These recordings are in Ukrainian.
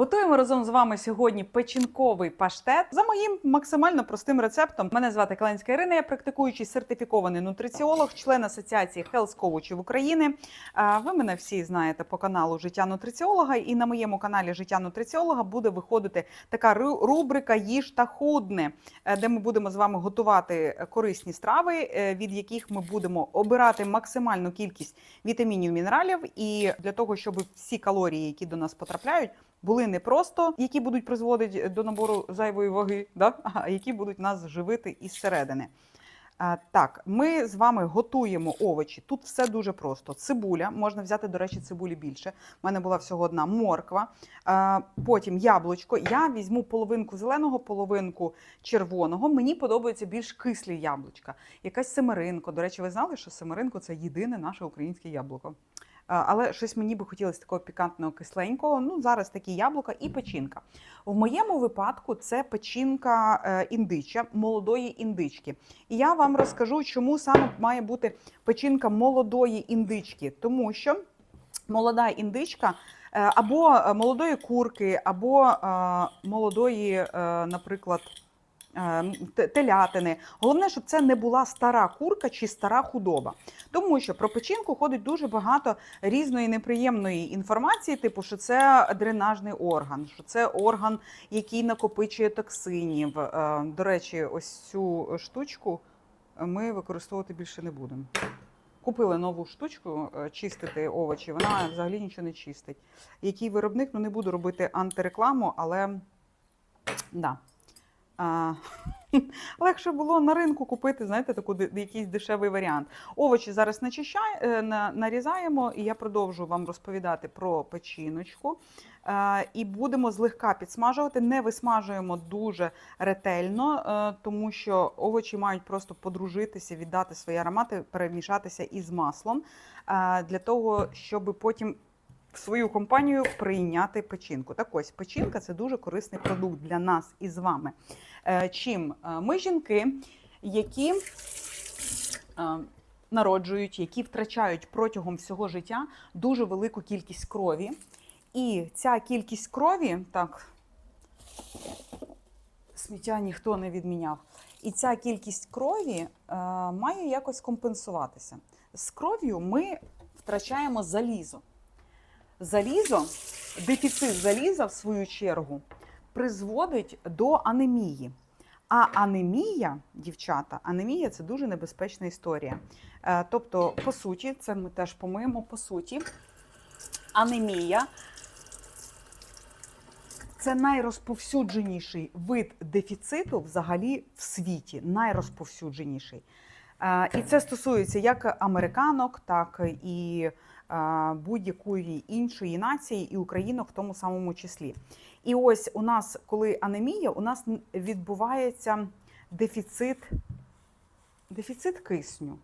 Готуємо разом з вами сьогодні печінковий паштет за моїм максимально простим рецептом. Мене звати Каленська Ірина, я практикуючий сертифікований нутриціолог, член асоціації Health Coachів України. Ви мене всі знаєте по каналу Життя нутриціолога. І на моєму каналі Життя нутриціолога буде виходити така рубрика Їж та худне, е, де ми будемо з вами готувати корисні страви, е, від яких ми будемо обирати максимальну кількість вітамінів, мінералів, і для того, щоб всі калорії, які до нас потрапляють, були не просто які будуть призводити до набору зайвої ваги, да? а які будуть нас живити із середини. Так, ми з вами готуємо овочі. Тут все дуже просто. Цибуля, можна взяти, до речі, цибулі більше. У мене була всього одна морква. Потім яблучко. Я візьму половинку зеленого, половинку червоного. Мені подобаються більш кислі яблучка. Якась семеринко. До речі, ви знали, що семеринко це єдине наше українське яблуко. Але щось мені би хотілося такого пікантного кисленького. Ну, зараз такі яблука і печінка. В моєму випадку це печінка е, індича, молодої індички. І я вам розкажу, чому саме має бути печінка молодої індички. Тому що молода індичка е, або е, молодої курки, або молодої, наприклад, телятини. Головне, щоб це не була стара курка чи стара худоба. Тому що про печінку ходить дуже багато різної неприємної інформації, типу, що це дренажний орган, що це орган, який накопичує токсинів. Е, До речі, ось цю штучку ми використовувати більше не будемо. Купили нову штучку е, чистити овочі, вона взагалі нічого не чистить. Який виробник, ну не буду робити антирекламу, але да. А, легше було на ринку купити, знаєте, таку якийсь дешевий варіант. Овочі зараз начищай, е, нарізаємо, і я продовжу вам розповідати про печіночку. Е, І будемо злегка підсмажувати. Не висмажуємо дуже ретельно, е, тому що овочі мають просто подружитися, віддати свої аромати, перемішатися із маслом для того, щоб потім в свою компанію прийняти печінку. Так ось печінка це дуже корисний продукт для нас і з вами. Е, Чим Е, ми жінки, які е, народжують, які втрачають протягом всього життя дуже велику кількість крові. І ця кількість крові, так, сміття ніхто не відміняв. І ця кількість крові е, має якось компенсуватися. З кров'ю ми втрачаємо залізо. Залізо, дефіцит заліза, в свою чергу, призводить до анемії. А анемія, дівчата, анемія це дуже небезпечна історія. Е, Тобто, по суті, це ми теж помиємо, по суті, анемія це найрозповсюдженіший вид дефіциту взагалі в світі. Найрозповсюдженіший. Е, І це стосується як американок, так і е, будь-якої іншої нації, і українок в тому самому числі. І ось у нас, коли анемія, у нас відбувається дефіцит, дефіцит кисню.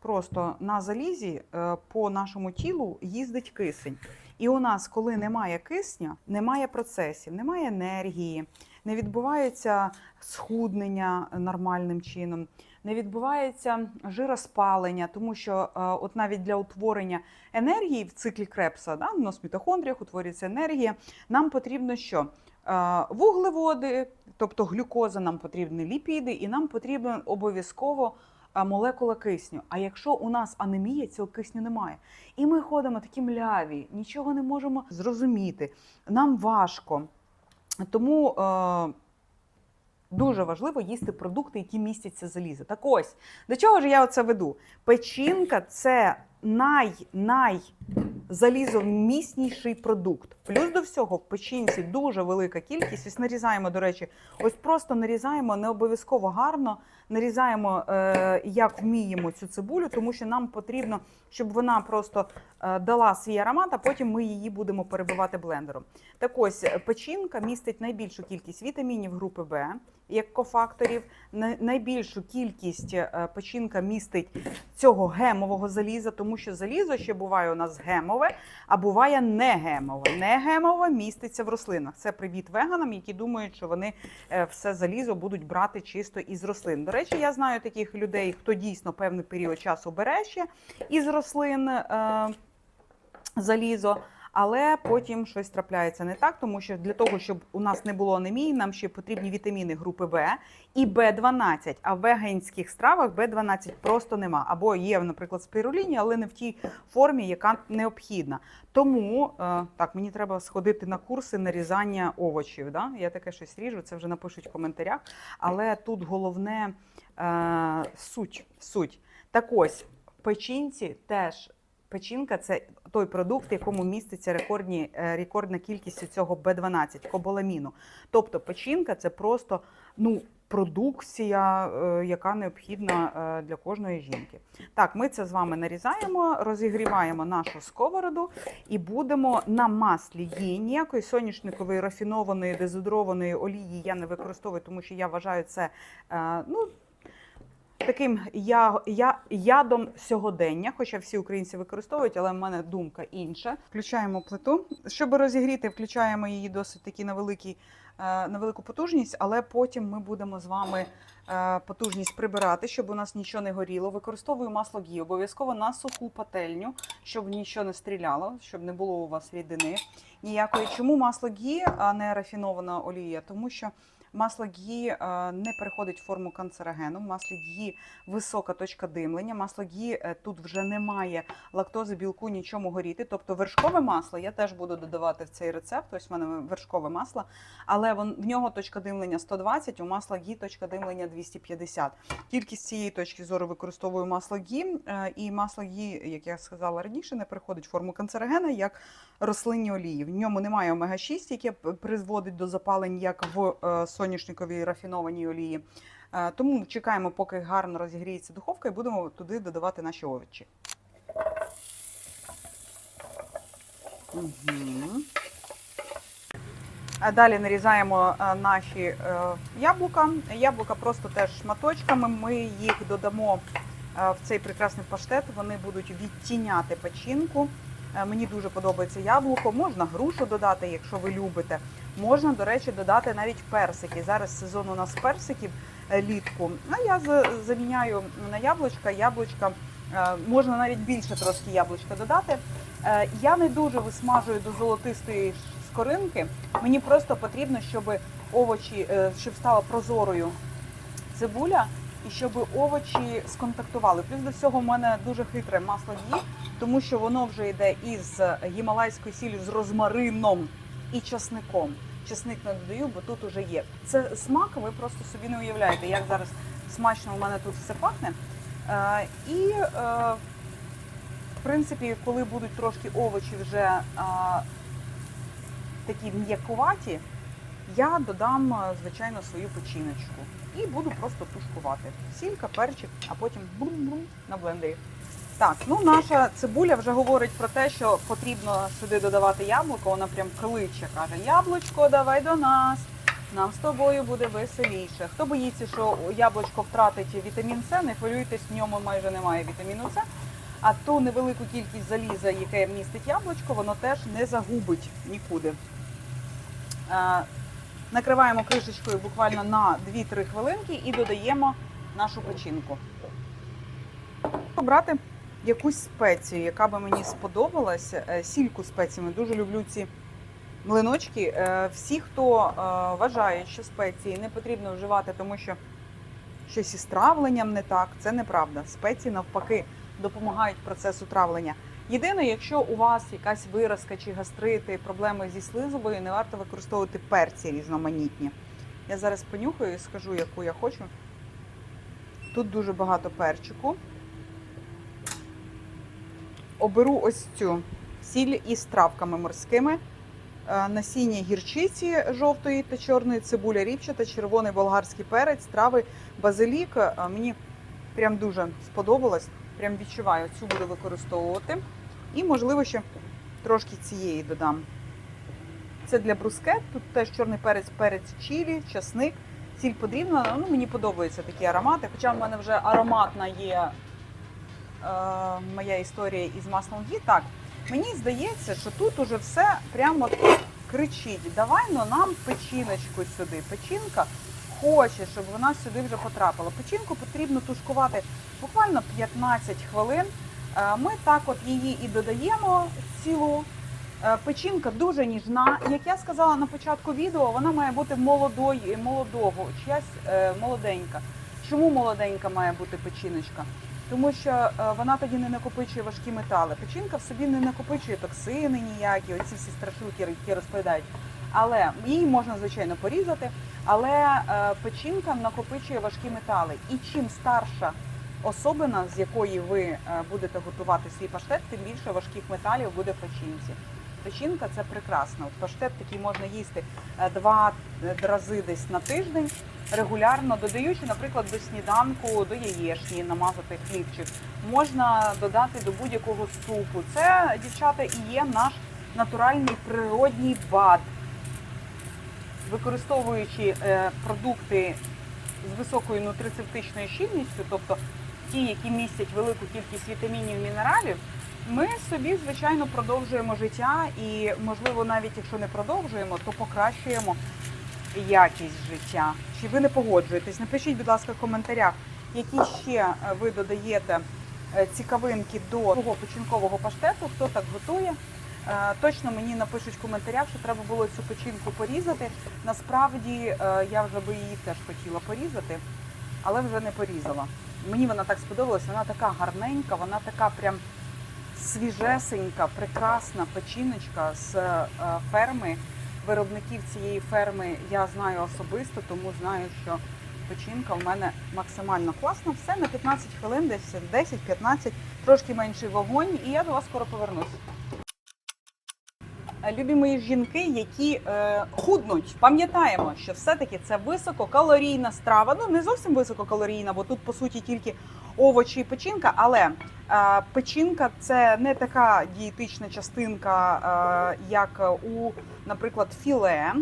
Просто на залізі е, по нашому тілу їздить кисень. І у нас, коли немає кисня, немає процесів, немає енергії, не відбувається схуднення нормальним чином, не відбувається жироспалення, тому що е, от навіть для утворення енергії в циклі Крепса, да, в мітохондріях утворюється енергія, нам потрібно що? Е, Вуглеводи, тобто глюкоза, нам потрібні ліпіди, і нам потрібен обов'язково молекула кисню. А якщо у нас анемія, цього кисню немає. І ми ходимо такі мляві, нічого не можемо зрозуміти. Нам важко. Тому е, дуже важливо їсти продукти, які містяться залізо. Так ось, до чого ж я оце веду? Печінка це най-най залізомісніший продукт. Плюс до всього в печінці дуже велика кількість. Ось нарізаємо, до речі, ось просто нарізаємо не обов'язково гарно. Нарізаємо е, як вміємо цю цибулю, тому що нам потрібно, щоб вона просто е, дала свій аромат, а потім ми її будемо перебивати блендером. Так ось е, печінка містить найбільшу кількість вітамінів групи Б, як кофакторів. Най- Найбільшу кількість е, печінка містить цього гемового заліза, тому що залізо ще буває у нас гемове, а буває негемове. Негемове міститься в рослинах. Це привіт веганам, які думають, що вони е, все залізо будуть брати чисто із рослин. До речі, я знаю таких людей, хто дійсно певний період часу бере ще із рослин е, залізо. Але потім щось трапляється не так, тому що для того, щоб у нас не було анемії, нам ще потрібні вітаміни групи В і Б12. А в веганських стравах Б12 просто нема. Або є, наприклад, спіруліні, але не в тій формі, яка необхідна. Тому е, так, мені треба сходити на курси нарізання овочів. Да? Я таке щось ріжу, це вже напишуть в коментарях. Але тут головне е, суть. суть. Так ось, в печінці теж печінка це той продукт, в якому міститься рекордні, е, рекордна кількість цього Б12, коболаміну. Тобто печінка це просто ну, продукція, е, яка необхідна е, для кожної жінки. Так, ми це з вами нарізаємо, розігріваємо нашу сковороду і будемо на маслі гі. Ніякої соняшникової рафінованої дезодрованої олії я не використовую, тому що я вважаю це ну, таким я, я, ядом сьогодення, хоча всі українці використовують, але в мене думка інша. Включаємо плиту. Щоб розігріти, включаємо її досить таки на великий. е, На велику потужність, але потім ми будемо з вами е, потужність прибирати, щоб у нас нічого не горіло. Використовую масло гі, обов'язково на суху пательню, щоб нічого не стріляло, щоб не було у вас рідини ніякої. Чому масло гі, а не рафінована олія? Тому що масло гі е, не переходить в форму канцерогену. В маслі гі висока точка димлення. Масло гі е, тут вже немає лактози, білку, нічому горіти. Тобто вершкове масло я теж буду додавати в цей рецепт. Ось в мене вершкове масло, але в нього точка димлення 120, у масла гі точка димлення 250. Тільки з цієї точки зору використовую масло гі, е, і масло гі, як я сказала раніше, не переходить в форму канцерогена, як рослинні олії. В ньому немає омега-6, яке призводить до запалень, як в соняшниковій рафінованій олії. Е, Тому чекаємо, поки гарно розігріється духовка, і будемо туди додавати наші овочі. Угу. Далі нарізаємо е, наші е, яблука. Яблука просто теж шматочками. Ми їх додамо в цей прекрасний паштет. Вони будуть відтіняти печінку. Е, Мені дуже подобається яблуко. Можна грушу додати, якщо ви любите. Можна, до речі, додати навіть персики. Зараз сезон у нас персиків е, літку. А я за- заміняю на яблучка. Яблучка е, можна навіть більше трошки яблучка додати. Я не дуже висмажую до золотистої скоринки. Мені просто потрібно, щоб овочі, щоб стала прозорою цибуля, і щоб овочі сконтактували. Плюс до всього в мене дуже хитре масло гі, тому що воно вже йде із гімалайської сілі з розмарином і часником. Часник не додаю, бо тут уже є. Це смак, ви просто собі не уявляєте, як зараз смачно у мене тут все пахне. Е, і е, в принципі, коли будуть трошки овочі вже а, такі м'якуваті, я додам, е, звичайно, свою печіночку і буду просто тушкувати. Сілька, перчик, а потім бум-бум на блендері. Так, ну наша цибуля вже говорить про те, що потрібно сюди додавати яблуко. Вона прям кличе, каже: Яблучко, давай до нас. Нам з тобою буде веселіше. Хто боїться, що яблучко втратить вітамін С, не хвилюйтесь, в ньому майже немає вітаміну С. А ту невелику кількість заліза, яке містить яблучко, воно теж не загубить нікуди. Е, Накриваємо кришечкою буквально на 2-3 хвилинки і додаємо нашу печінку. Обрати якусь спецію, яка би мені сподобалась. Е, Сільку спеціями. Дуже люблю ці млиночки. Е, Всі, хто е, вважає, що спеції не потрібно вживати, тому що щось із травленням не так, це неправда. Спеції навпаки допомагають процесу травлення. Єдине, якщо у вас якась виразка чи гастрити, проблеми зі слизовою, не варто використовувати перці різноманітні. Я зараз понюхаю і скажу, яку я хочу. Тут дуже багато перчику. Оберу ось цю сіль із травками морськими. Е, Насіння гірчиці жовтої та чорної, цибуля ріпчата, червоний болгарський перець, трави, базилік. Е, Мені прям дуже сподобалось. Прям відчуваю, цю буду використовувати. І, можливо, ще трошки цієї додам. Це для брускет. Тут теж чорний перець, перець чилі, часник. Сіль потрібна. Ну, мені подобаються такі аромати. Хоча в мене вже ароматна є моя історія із маслом гі. Так, мені здається, що тут уже все прямо кричить. Давай ну, нам печіночку сюди. Печінка хоче, щоб вона сюди вже потрапила. Печінку потрібно тушкувати буквально 15 хвилин. Е, Ми так от її і додаємо цілу. Е, Печінка дуже ніжна. Як я сказала на початку відео, вона має бути молодої, молодого, чиясь е, молоденька. Чому молоденька має бути печіночка? Тому що е, вона тоді не накопичує важкі метали. Печінка в собі не накопичує токсини ніякі, оці всі страшилки, які розповідають. Але її можна звичайно порізати, але е, печінка накопичує важкі метали. І чим старша особина, з якої ви е, будете готувати свій паштет, тим більше важких металів буде в печінці. Печінка це прекрасно. От паштет такий можна їсти е, два е, рази десь на тиждень, регулярно додаючи, наприклад, до сніданку, до яєчні, намазати хлібчик. Можна додати до будь-якого супу. Це, дівчата, і є наш натуральний природній бад. Використовуючи е, продукти з високою нутрицептичною щільністю, тобто ті, які містять велику кількість вітамінів мінералів, ми собі, звичайно, продовжуємо життя і, можливо, навіть якщо не продовжуємо, то покращуємо якість життя. Чи ви не погоджуєтесь? Напишіть, будь ласка, в коментарях, які ще е, ви додаєте е, цікавинки до свого печінкового паштету, хто так готує. Е, Точно мені напишуть в коментарях, що треба було цю печінку порізати. Насправді я вже би її теж хотіла порізати, але вже не порізала. Мені вона так сподобалась, вона така гарненька, вона така прям свіжесенька, прекрасна печіночка з е, ферми. Виробників цієї ферми я знаю особисто, тому знаю, що печінка в мене максимально класна. Все на 15 хвилин, десь 10-15, трошки менший вогонь, і я до вас скоро повернусь. Е, Любі мої жінки, які е, худнуть, пам'ятаємо, що все-таки це висококалорійна страва. Ну не зовсім висококалорійна, бо тут по суті тільки овочі і печінка. Але е, печінка це не така дієтична частинка, е, як у, наприклад, філе.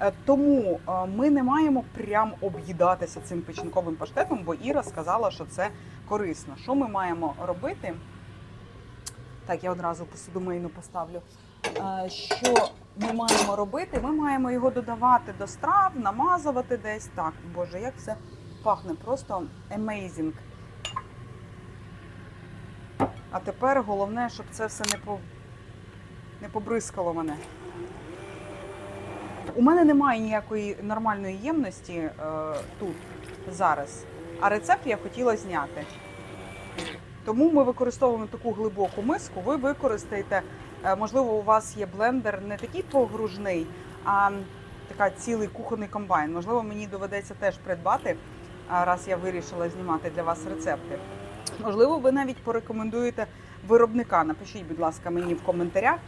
Е, Тому ми не маємо прям об'їдатися цим печінковим паштетом, бо Іра сказала, що це корисно. Що ми маємо робити? Так, я одразу посудомийну поставлю. Що ми маємо робити? Ми маємо його додавати до страв, намазувати десь. Так, боже, як це пахне, просто amazing. А тепер головне, щоб це все не, по... не побризкало мене. У мене немає ніякої нормальної ємності е, тут зараз, а рецепт я хотіла зняти. Тому ми використовуємо таку глибоку миску. Ви використаєте, е, можливо, у вас є блендер не такий погружний, а така цілий кухонний комбайн. Можливо, мені доведеться теж придбати, раз я вирішила знімати для вас рецепти. Можливо, ви навіть порекомендуєте виробника. Напишіть, будь ласка, мені в коментарях,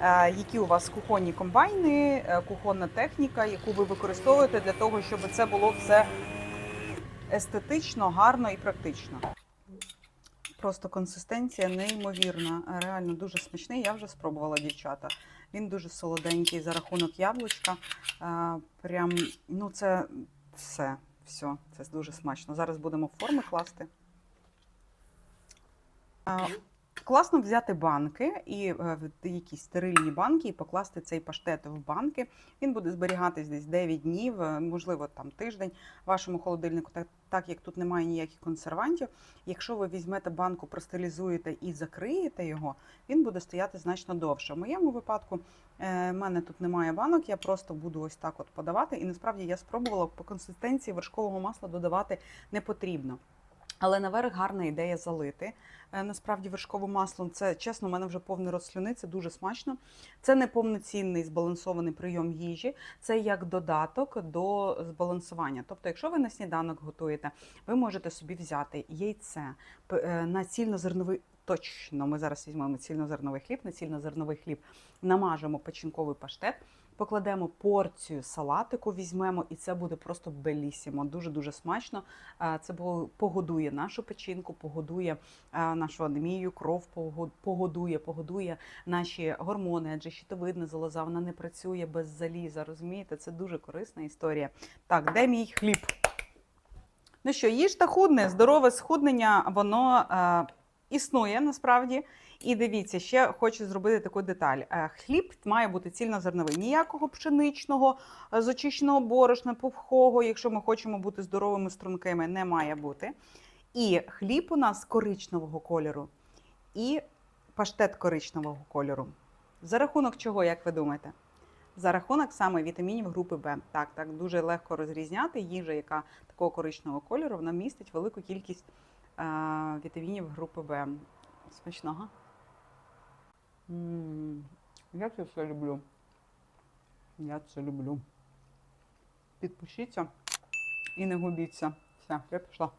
е, які у вас кухонні комбайни, е, кухонна техніка, яку ви використовуєте для того, щоб це було все естетично, гарно і практично. Просто консистенція неймовірна. Реально дуже смачний. Я вже спробувала дівчата. Він дуже солоденький за рахунок яблучка. Е, Прям, ну це все. Все, це дуже смачно. Зараз будемо форми класти. Класно взяти банки і е, якісь стерильні банки і покласти цей паштет в банки. Він буде зберігатись десь 9 днів, е, можливо, там тиждень в вашому холодильнику, так, так як тут немає ніяких консервантів. Якщо ви візьмете банку, простилізуєте і закриєте його, він буде стояти значно довше. В моєму випадку е, в мене тут немає банок, я просто буду ось так от подавати. І насправді я спробувала по консистенції вершкового масла додавати не потрібно. Але наверх гарна ідея залити. Е, Насправді вершковим маслом це чесно, у мене вже повний рот слюни, це дуже смачно. Це не повноцінний збалансований прийом їжі, це як додаток до збалансування. Тобто, якщо ви на сніданок готуєте, ви можете собі взяти яйце е, на цільнозерновий. Точно, ми зараз візьмемо цільнозерновий хліб, на цільнозерновий хліб намажемо печінковий паштет, покладемо порцію салатику, візьмемо, і це буде просто белісімо, дуже-дуже смачно. Це погодує нашу печінку, погодує нашу анемію, кров погодує, погодує наші гормони, адже щитовидна залоза, вона не працює без заліза. Розумієте, це дуже корисна історія. Так, де мій хліб? Ну що, їжте худне, здорове схуднення, воно е, існує насправді. І дивіться, ще хочу зробити таку деталь. Е, хліб має бути цільнозерновий. Ніякого пшеничного, е, з очищеного борошна, пухого, якщо ми хочемо бути здоровими стрункими, не має бути. І хліб у нас коричневого кольору, і паштет коричневого кольору. За рахунок чого, як ви думаєте? За рахунок саме вітамінів групи Б. Так, так, дуже легко розрізняти їжа, яка такого коричневого кольору, вона містить велику кількість е, вітамінів групи Б. Смачного. Я це все люблю. Я це люблю. Підпишіться і не губіться. Все, я пішла.